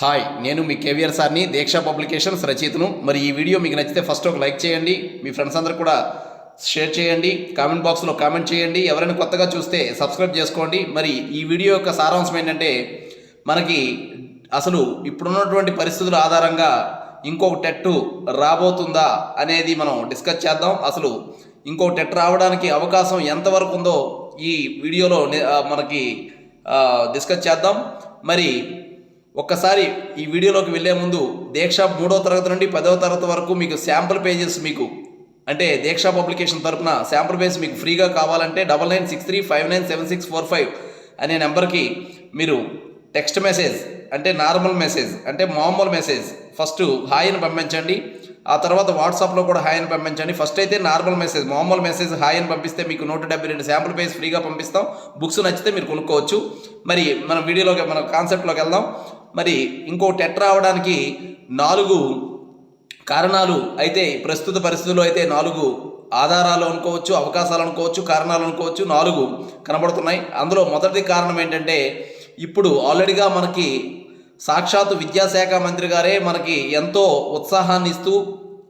Hi నేను మీ కేవీఆర్ సార్ని దీక్ష publications రచయితను. మరి ఈ వీడియో మీకు నచ్చితే ఫస్ట్ ఒక లైక్ చేయండి మీ ఫ్రెండ్స్ అందరు కూడా షేర్ చేయండి కామెంట్ బాక్స్లో కామెంట్ చేయండి ఎవరైనా కొత్తగా చూస్తే సబ్స్క్రైబ్ చేసుకోండి. మరి ఈ వీడియో యొక్క సారాంశం ఏంటంటే మనకి అసలు ఇప్పుడున్నటువంటి పరిస్థితుల ఆధారంగా ఇంకొక టెట్టు రాబోతుందా అనేది మనం డిస్కస్ చేద్దాం. అసలు ఇంకో టెట్ రావడానికి అవకాశం ఎంతవరకు ఉందో ఈ వీడియోలో మనకి డిస్కస్ చేద్దాం. మరి ఒక్కసారి ఈ వీడియోలోకి వెళ్ళే ముందు దీక్ష మూడో తరగతి నుండి పదవ తరగతి వరకు మీకు శాంపుల్ పేజెస్ మీకు అంటే దీక్ష పబ్లికేషన్ తరపున శాంపుల్ పేజ్ మీకు ఫ్రీగా కావాలంటే double nine six three five nine seven six four five అనే నెంబర్కి మీరు టెక్స్ట్ మెసేజ్ అంటే నార్మల్ మెసేజ్ అంటే మామూలు మెసేజ్ ఫస్ట్ హాయిని పంపించండి. ఆ తర్వాత వాట్సాప్లో కూడా హాయ్ అని పంపించండి. ఫస్ట్ అయితే నార్మల్ మెసేజ్ మామూలు మెసేజ్ హాయ్ అని పంపిస్తే మీకు నూట డెబ్బై రెండు శాంపుల్ పేజ్ ఫ్రీగా పంపిస్తాం. బుక్స్ నచ్చితే మీరు కొనుక్కోవచ్చు. మరి మన వీడియోలోకి మన కాన్సెప్ట్లోకి వెళ్దాం. మరి ఇంకో టెట్ రావడానికి నాలుగు కారణాలు అయితే ప్రస్తుత పరిస్థితుల్లో అయితే నాలుగు ఆధారాలు అనుకోవచ్చు అవకాశాలు అనుకోవచ్చు కారణాలు అనుకోవచ్చు నాలుగు కనబడుతున్నాయి. అందులో మొదటి కారణం ఏంటంటే ఇప్పుడు ఆల్రెడీగా మనకి సాక్షాత్తు విద్యాశాఖ మంత్రి గారే మనకి ఎంతో ఉత్సాహాన్ని ఇస్తూ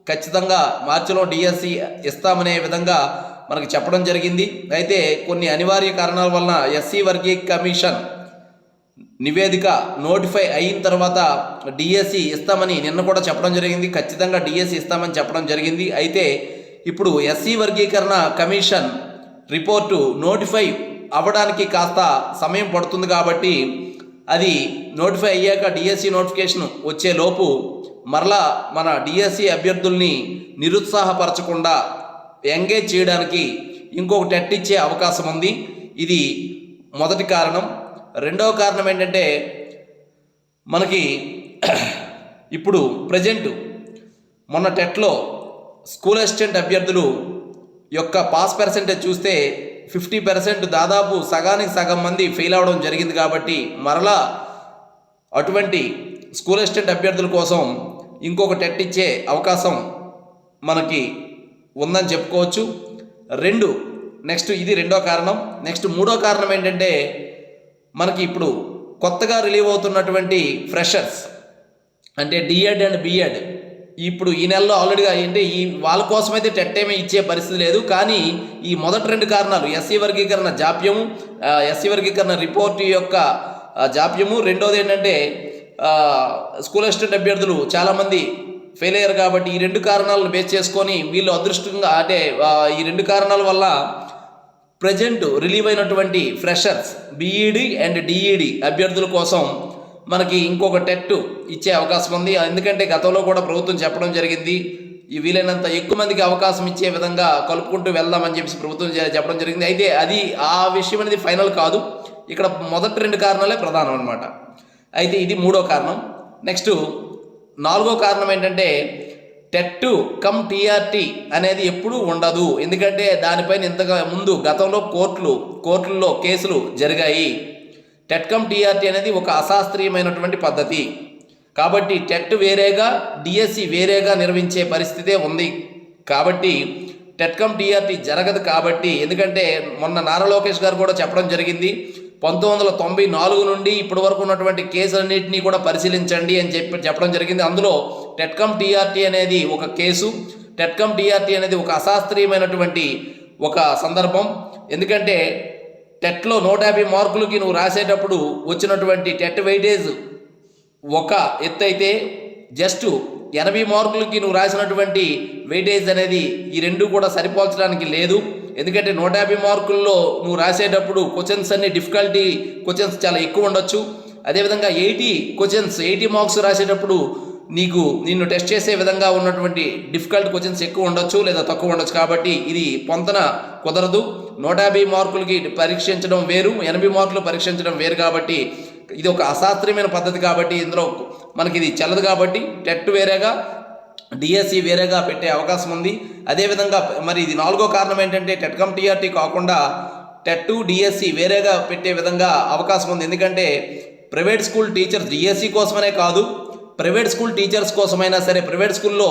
ఖచ్చితంగా మార్చిలో డిఎస్సి ఇస్తామనే విధంగా మనకి చెప్పడం జరిగింది. అయితే కొన్ని అనివార్య కారణాల వలన ఎస్సీ వర్గీ కమిషన్ నివేదిక నోటిఫై అయిన తర్వాత డిఎస్సి ఇస్తామని నిన్న కూడా చెప్పడం జరిగింది. ఖచ్చితంగా డిఎస్సి ఇస్తామని చెప్పడం జరిగింది. అయితే ఇప్పుడు ఎస్సీ వర్గీకరణ కమిషన్ రిపోర్టు నోటిఫై అవ్వడానికి కాస్త సమయం పడుతుంది కాబట్టి అది నోటిఫై అయ్యాక డిఎస్సి నోటిఫికేషన్ వచ్చే లోపు మరలా మన డిఎస్సి అభ్యర్థుల్ని నిరుత్సాహపరచకుండా ఎంగేజ్ చేయడానికి ఇంకొక టెట్ ఇచ్చే అవకాశం ఉంది. ఇది మొదటి కారణం. రెండవ కారణం ఏంటంటే మనకి ఇప్పుడు ప్రజెంట్ మొన్న టెట్లో స్కూల్ అసిస్టెంట్ అభ్యర్థులు యొక్క పాస్ పర్సెంటేజ్ చూస్తే ఫిఫ్టీ పర్సెంట్ దాదాపు సగానికి సగం మంది ఫెయిల్ అవ్వడం జరిగింది కాబట్టి మరలా అటువంటి స్కూల్ అసిస్టెంట్ అభ్యర్థుల కోసం ఇంకొక టెట్ ఇచ్చే అవకాశం మనకి ఉందని చెప్పుకోవచ్చు. రెండు నెక్స్ట్ ఇది రెండో కారణం. నెక్స్ట్ మూడో కారణం ఏంటంటే మనకి ఇప్పుడు కొత్తగా రిలీవ్ అవుతున్నటువంటి ఫ్రెషర్స్ అంటే డిఎడ్ అండ్ బిఎడ్ ఇప్పుడు ఈ నెలలో ఆల్రెడీగా అంటే ఈ వాళ్ళ కోసం అయితే టెట్ ఏమీ ఇచ్చే పరిస్థితి లేదు కానీ ఈ మొదటి రెండు కారణాలు ఎస్సీ వర్గీకరణ జాప్యం ఎస్సీ వర్గీకరణ రిపోర్ట్ యొక్క జాప్యము. రెండోది ఏంటంటే స్కూల్ అసిస్టెంట్ అభ్యర్థులు చాలామంది ఫెయిల్ అయ్యారు కాబట్టి ఈ రెండు కారణాలను బేస్ చేసుకొని వీళ్ళు అదృష్టంగా అంటే ఈ రెండు కారణాల వల్ల ప్రజెంట్ రిలీవ్ అయినటువంటి ఫ్రెషర్స్ బీఈడి అండ్ డిఈడి అభ్యర్థుల కోసం మనకి ఇంకొక టెట్ ఇచ్చే అవకాశం ఉంది. ఎందుకంటే గతంలో కూడా ప్రభుత్వం చెప్పడం జరిగింది ఈ వీలైనంత ఎక్కువ మందికి అవకాశం ఇచ్చే విధంగా కలుపుకుంటూ వెళ్దామని చెప్పేసి ప్రభుత్వం చెప్పడం జరిగింది. అయితే అది ఆ విషయం అనేది ఫైనల్ కాదు. ఇక్కడ మొదటి రెండు కారణాలే ప్రధానం అనమాట అయితే ఇది మూడో కారణం. నెక్స్ట్ నాలుగో కారణం ఏంటంటే టెట్ కమ్ టీఆర్టీ అనేది ఎప్పుడూ ఉండదు. ఎందుకంటే దానిపైన ఇంతగా ముందు గతంలో కోర్టులు కోర్టుల్లో కేసులు జరిగాయి. టెట్కమ్ డిఆర్టీ టీఆర్టీ అనేది ఒక అశాస్త్రీయమైనటువంటి పద్ధతి. కాబట్టి టెట్ వేరేగా డిఎస్సి వేరేగా నిర్వహించే పరిస్థితే ఉంది. కాబట్టి టెట్కమ్ టీఆర్టీ జరగదు కాబట్టి ఎందుకంటే మొన్న నారా లోకేష్ గారు కూడా చెప్పడం జరిగింది పంతొమ్మిది వందల తొంభై నాలుగు నుండి ఇప్పటి వరకు ఉన్నటువంటి కేసులన్నింటినీ కూడా పరిశీలించండి అని చెప్పి చెప్పడం జరిగింది. అందులో టెట్కమ్ టీఆర్టీ అనేది ఒక కేసు టెట్కమ్ టీఆర్టీ అనేది ఒక అశాస్త్రీయమైనటువంటి ఒక సందర్భం. ఎందుకంటే టెట్లో నూట యాభై మార్కులకి నువ్వు రాసేటప్పుడు వచ్చినటువంటి టెట్ వెయిటేజ్ ఒక ఎత్తు అయితే జస్ట్ ఎనభై మార్కులకి నువ్వు రాసినటువంటి వెయిటేజ్ అనేది ఈ రెండు కూడా సరిపోల్చడానికి లేదు. ఎందుకంటే నూట యాభై మార్కుల్లో నువ్వు రాసేటప్పుడు క్వశ్చన్స్ అన్ని డిఫికల్టీ క్వశ్చన్స్ చాలా ఎక్కువ ఉండొచ్చు. అదేవిధంగా ఎయిటీ క్వశ్చన్స్ ఎయిటీ మార్క్స్ రాసేటప్పుడు నీకు నిన్ను టెస్ట్ చేసే విధంగా ఉన్నటువంటి డిఫికల్ట్ క్వశ్చన్స్ ఎక్కువ ఉండొచ్చు లేదా తక్కువ ఉండొచ్చు. కాబట్టి ఇది పొంతన కుదరదు. నూట యాభై మార్కులకి పరీక్షించడం వేరు ఎనభై మార్కులు పరీక్షించడం వేరు కాబట్టి ఇది ఒక అశాస్త్రీయమైన పద్ధతి కాబట్టి ఇందులో మనకి ఇది చెల్లదు కాబట్టి టెట్ వేరేగా డిఎస్సి వేరేగా పెట్టే అవకాశం ఉంది. అదేవిధంగా మరి ఇది నాలుగో కారణం ఏంటంటే టెట్కమ్ టీఆర్టీ కాకుండా టెట్ డిఎస్సి వేరేగా పెట్టే విధంగా అవకాశం ఉంది. ఎందుకంటే ప్రైవేట్ స్కూల్ టీచర్స్ డిఎస్సి కోసమనే కాదు ప్రైవేట్ స్కూల్ టీచర్స్ కోసమైనా సరే ప్రైవేట్ స్కూల్లో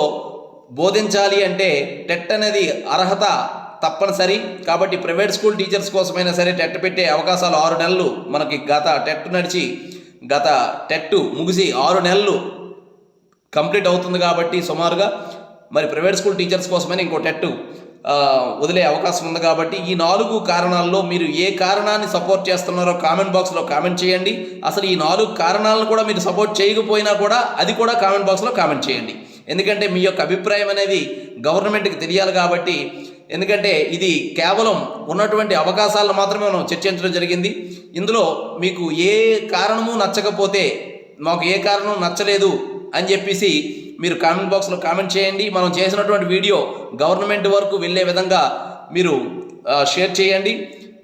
బోధించాలి అంటే టెట్ అనేది అర్హత తప్పనిసరి. కాబట్టి ప్రైవేట్ స్కూల్ టీచర్స్ కోసమైనా సరే టెట్ పెట్టే అవకాశాలు ఆరు నెలలు మనకి గత టెట్ నడిచి గత టెట్ ముగిసి ఆరు నెలలు కంప్లీట్ అవుతుంది కాబట్టి సుమారుగా మరి ప్రైవేట్ స్కూల్ టీచర్స్ కోసమైనా ఇంకో టెట్ వదిలే అవకాశం ఉంది కాబట్టి ఈ నాలుగు కారణాల్లో మీరు ఏ కారణాన్ని సపోర్ట్ చేస్తున్నారో కామెంట్ బాక్స్లో కామెంట్ చేయండి. అసలు ఈ నాలుగు కారణాలను కూడా మీరు సపోర్ట్ చేయకపోయినా కూడా అది కూడా కామెంట్ బాక్స్లో కామెంట్ చేయండి. ఎందుకంటే మీ యొక్క అభిప్రాయం అనేది గవర్నమెంట్కి తెలియాలి కాబట్టి ఎందుకంటే ఇది కేవలం ఉన్నటువంటి అవకాశాలను మాత్రమే మనం చర్చించడం జరిగింది. ఇందులో మీకు ఏ కారణము నచ్చకపోతే మాకు ఏ కారణం నచ్చలేదు అని చెప్పేసి మీరు కామెంట్ బాక్స్లో కామెంట్ చేయండి. మనం చేసినటువంటి వీడియో గవర్నమెంట్ వరకు వెళ్ళే విధంగా మీరు షేర్ చేయండి.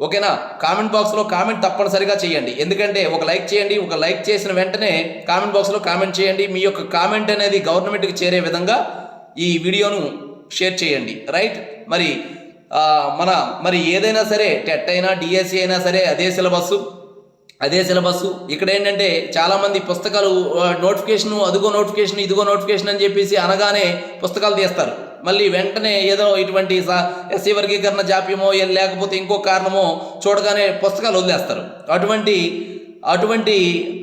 ఓకేనా? కామెంట్ బాక్స్లో కామెంట్ తప్పనిసరిగా చేయండి. ఎందుకంటే ఒక లైక్ చేయండి ఒక లైక్ చేసిన వెంటనే కామెంట్ బాక్స్లో కామెంట్ చేయండి. మీ యొక్క కామెంట్ అనేది గవర్నమెంట్కి చేరే విధంగా ఈ వీడియోను షేర్ చేయండి రైట్ మరి మన మరి ఏదైనా సరే టెట్ అయినా డిఎస్సి అయినా సరే అదే సిలబస్సు అదే సిలబస్. ఇక్కడ ఏంటంటే చాలామంది పుస్తకాలు నోటిఫికేషన్ అదిగో నోటిఫికేషన్ ఇదిగో నోటిఫికేషన్ అని చెప్పేసి అనగానే పుస్తకాలు తీస్తారు. మళ్ళీ వెంటనే ఏదో ఇటువంటి ఎస్సీ వర్గీకరణ జాప్యమో లేకపోతే ఇంకో కారణమో చూడగానే పుస్తకాలు వదిలేస్తారు. అటువంటి అటువంటి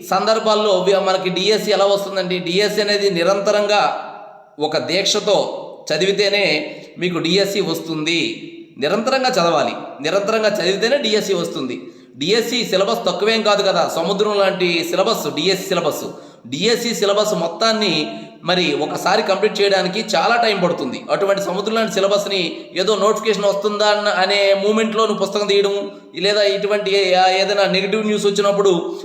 సందర్భాల్లో మనకి డిఎస్సి ఎలా వస్తుందండి డిఎస్సి అనేది నిరంతరంగా ఒక దీక్షతో చదివితేనే మీకు డిఎస్సి వస్తుంది. నిరంతరంగా చదవాలి. నిరంతరంగా చదివితేనే డిఎస్సి వస్తుంది. డిఎస్సి సిలబస్ తక్కువేం కాదు కదా. సముద్రం లాంటి syllabus DSC syllabus. DSC syllabus మొత్తాన్ని మరి ఒకసారి కంప్లీట్ చేయడానికి చాలా టైం పడుతుంది. అటువంటి సముద్రం లాంటి సిలబస్ని ఏదో నోటిఫికేషన్ వస్తుందా అన్న- అనే మూమెంట్లో నువ్వు పుస్తకం తీయడం లేదా ఇటువంటి ఏ- ఏదైనా నెగిటివ్ న్యూస్ వచ్చినప్పుడు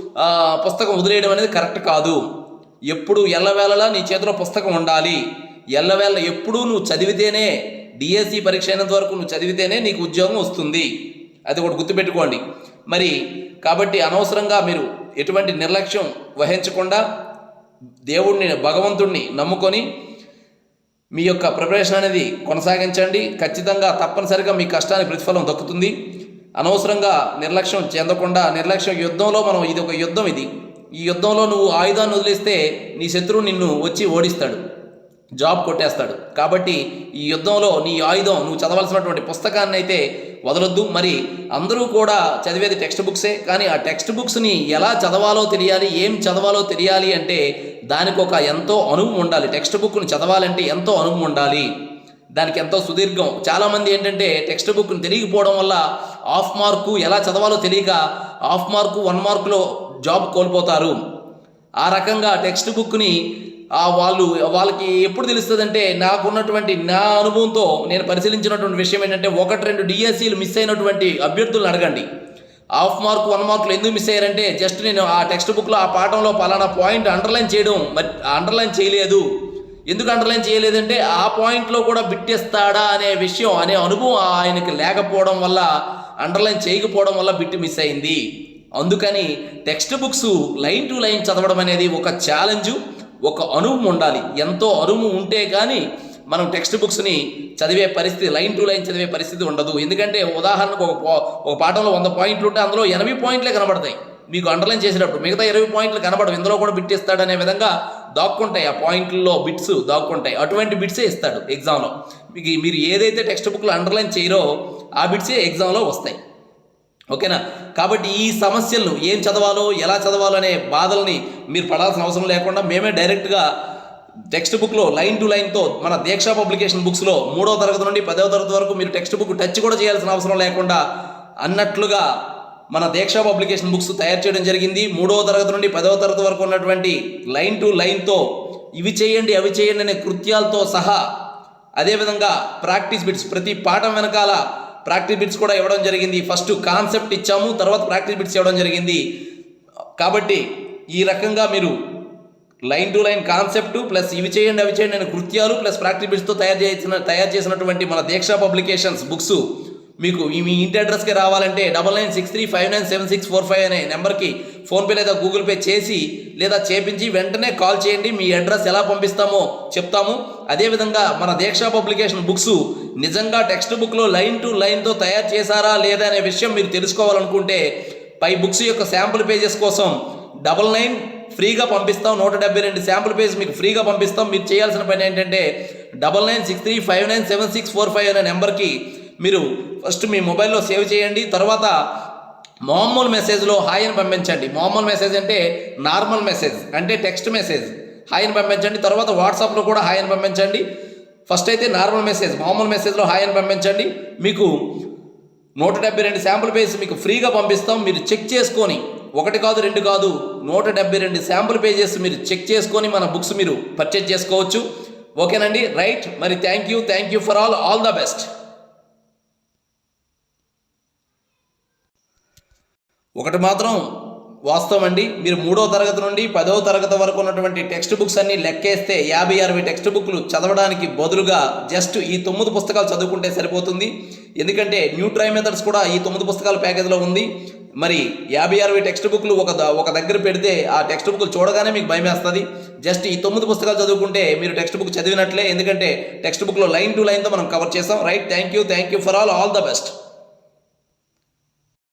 పుస్తకం వదిలేయడం అనేది కరెక్ట్ కాదు. ఎప్పుడు ఎల్లవేళలా నీ చేతిలో పుస్తకం ఉండాలి. ఎల్లవేళ ఎప్పుడూ నువ్వు చదివితేనే డిఎస్సి పరీక్ష అయినంత వరకు నువ్వు చదివితేనే నీకు ఉద్యోగం వస్తుంది. అది ఒకటి గుర్తుపెట్టుకోండి. మరి కాబట్టి అనవసరంగా మీరు ఎటువంటి నిర్లక్ష్యం వహించకుండా దేవుణ్ణి భగవంతుణ్ణి నమ్ముకొని మీ యొక్క ప్రిపరేషన్ అనేది కొనసాగించండి. ఖచ్చితంగా తప్పనిసరిగా మీ కష్టానికి ప్రతిఫలం దక్కుతుంది. అనవసరంగా నిర్లక్ష్యం చెందకుండా నిర్లక్ష్యం యుద్ధంలో మనం ఇది ఒక యుద్ధం ఇది. ఈ యుద్ధంలో నువ్వు ఆయుధాన్ని వదిలేస్తే నీ శత్రువు నిన్ను వచ్చి ఓడిస్తాడు. జాబ్ కొట్టేస్తాడు. కాబట్టి ఈ యుద్ధంలో నీ ఆయుధం నువ్వు చదవాల్సినటువంటి పుస్తకాన్ని అయితే వదలొద్దు. మరి అందరూ కూడా చదివేది టెక్స్ట్ బుక్సే. కానీ ఆ టెక్స్ట్ బుక్స్ని ఎలా చదవాలో తెలియాలి ఏం చదవాలో తెలియాలి అంటే దానికి ఒక ఎంతో అనుభవం ఉండాలి. టెక్స్ట్ బుక్ని చదవాలంటే ఎంతో అనుభవం ఉండాలి. దానికి ఎంతో సుదీర్ఘం. చాలామంది ఏంటంటే టెక్స్ట్ బుక్ని తెలియకపోవడం వల్ల ఆఫ్ మార్కు ఎలా చదవాలో తెలియక హాఫ్ మార్కు వన్ మార్కులో జాబ్ కోల్పోతారు. ఆ రకంగా టెక్స్ట్ బుక్ని వాళ్ళు వాళ్ళకి ఎప్పుడు తెలుస్తుందంటే నాకున్నటువంటి నా అనుభవంతో నేను పరిశీలించినటువంటి విషయం ఏంటంటే ఒకటి రెండు డిఎస్సీలు మిస్ అయినటువంటి అభ్యర్థులను అడగండి. హాఫ్ మార్క్ వన్ మార్కులు ఎందుకు మిస్ అయ్యారంటే జస్ట్ నేను ఆ టెక్స్ట్ బుక్లో ఆ పాఠంలో పలానా పాయింట్ అండర్లైన్ చేయడం మరి అండర్లైన్ చేయలేదు. ఎందుకు అండర్లైన్ చేయలేదంటే ఆ పాయింట్లో కూడా బిట్టేస్తాడా అనే విషయం అనే అనుభవం ఆయనకి లేకపోవడం వల్ల అండర్లైన్ చేయకపోవడం వల్ల బిట్ మిస్ అయింది. అందుకని text books line to line చదవడం అనేది ఒక ఛాలెంజ్ ఒక అనుభవం ఉండాలి. ఎంతో అరుము ఉంటే కానీ మనం టెక్స్ట్ బుక్స్ని చదివే పరిస్థితి లైన్ టు లైన్ చదివే పరిస్థితి ఉండదు. ఎందుకంటే ఉదాహరణకు ఒక ఒక పాఠంలో వంద పాయింట్లు ఉంటే అందులో ఎనభై పాయింట్లే కనబడతాయి. మీకు అండర్లైన్ చేసేటప్పుడు మిగతా ఇరవై పాయింట్లు కనబడవు. ఇందులో కూడా బిట్ ఇస్తాడనే విధంగా దాక్కుంటాయి. ఆ పాయింట్లలో బిట్స్ దాక్కుంటాయి. అటువంటి బిట్సే ఇస్తాడు ఎగ్జామ్లో. మీకు మీరు ఏదైతే టెక్స్ట్ బుక్లో అండర్లైన్ చేయరో ఆ బిట్సే ఎగ్జామ్లో వస్తాయి. ఓకేనా? కాబట్టి ఈ సమస్యలను ఏం చదవాలో ఎలా చదవాలో అనే బాధల్ని మీరు పడాల్సిన అవసరం లేకుండా మేమే డైరెక్ట్గా టెక్స్ట్ బుక్లో లైన్ టు లైన్తో మన దీక్ష పబ్లికేషన్ బుక్స్లో మూడో తరగతి నుండి పదవ తరగతి వరకు మీరు టెక్స్ట్ బుక్ టచ్ కూడా చేయాల్సిన అవసరం లేకుండా అన్నట్లుగా మన దీక్ష పబ్లికేషన్ బుక్స్ తయారు చేయడం జరిగింది. మూడవ తరగతి నుండి పదవ తరగతి వరకు ఉన్నటువంటి లైన్ టు లైన్తో ఇవి చేయండి అవి చేయండి అనే కృత్యాలతో సహా అదేవిధంగా ప్రాక్టీస్ బిట్స్ ప్రతి పాఠం వెనకాల ప్రాక్టీస్ బిట్స్ కూడా ఇవ్వడం జరిగింది. ఫస్ట్ కాన్సెప్ట్ ఇచ్చాము తర్వాత ప్రాక్టీస్ బిట్స్ ఇవ్వడం జరిగింది. కాబట్టి ఈ రకంగా మీరు line to line concept plus ఇవి చేయండి అవి చేయండి అనే కృత్యాలు ప్లస్ ప్రాక్టీస్ బిట్స్తో తయారు చేసిన తయారు చేసినటువంటి మన దీక్ష పబ్లికేషన్స్ బుక్స్ మీకు మీ ఇంటి అడ్రస్కి రావాలంటే double nine six three five nine seven six four five అనే నెంబర్కి ఫోన్పే లేదా గూగుల్ పే చేసి లేదా చేపించి వెంటనే కాల్ చేయండి. మీ అడ్రస్ ఎలా పంపిస్తామో చెప్తాము. అదేవిధంగా మన దీక్ష పబ్లికేషన్ బుక్స్ నిజంగా టెక్స్ట్ బుక్లో లైన్ టు లైన్తో తయారు చేశారా లేదా అనే విషయం మీరు తెలుసుకోవాలనుకుంటే పై బుక్స్ యొక్క శాంపుల్ పేజెస్ కోసం డబల్ నైన్ ఫ్రీగా పంపిస్తాం. నూట డెబ్బై రెండు శాంపుల్ పేజ్ మీకు ఫ్రీగా పంపిస్తాం. మీరు చేయాల్సిన పని ఏంటంటే double nine six three five nine seven six four five అనే నెంబర్కి మీరు ఫస్ట్ మీ మొబైల్లో సేవ్ చేయండి. తర్వాత మామూలు మెసేజ్లో హాయ్ అని పంపించండి. మామూలు మెసేజ్ అంటే నార్మల్ మెసేజ్ అంటే టెక్స్ట్ మెసేజ్. హాయ్ అని పంపించండి. తర్వాత వాట్సాప్లో కూడా హాయ్ అని పంపించండి. ఫస్ట్ అయితే నార్మల్ మెసేజ్ మామూలు మెసేజ్లో హాయ్ అని పంపించండి. మీకు నూట డెబ్బై రెండు శాంపుల్ పేజ్ మీకు ఫ్రీగా పంపిస్తాం. మీరు చెక్ చేసుకొని ఒకటి కాదు రెండు కాదు నూట డెబ్బై రెండు శాంపుల్ పేజెస్ మీరు చెక్ చేసుకొని మన బుక్స్ మీరు పర్చేజ్ చేసుకోవచ్చు. ఓకేనండి? రైట్. మరి thank you. Thank you for all. All the best. ఒకటి మాత్రం వాస్తవం అండి. మీరు మూడో తరగతి నుండి పదవ తరగతి వరకు ఉన్నటువంటి టెక్స్ట్ బుక్స్ అన్ని లెక్కేస్తే యాభై అరవై టెక్స్ట్ బుక్లు చదవడానికి బదులుగా జస్ట్ ఈ తొమ్మిది పుస్తకాలు చదువుకుంటే సరిపోతుంది. ఎందుకంటే న్యూ ట్రై మెథడ్స్ కూడా ఈ తొమ్మిది పుస్తకాల ప్యాకేజ్లో ఉంది. మరి యాభై అరవై టెక్స్ట్ బుక్లు ఒక ఒక దగ్గర పెడితే ఆ టెక్స్ట్ బుక్లు చూడగానే మీకు భయం వేస్తుంది జస్ట్ ఈ తొమ్మిది పుస్తకాలు చదువుకుంటే మీరు టెక్స్ట్ బుక్ చదివినట్లే. ఎందుకంటే టెక్స్ట్ బుక్లో లైన్ టు లైన్తో మనం కవర్ చేస్తాం. Right? Thank you. Thank you for all. All the best.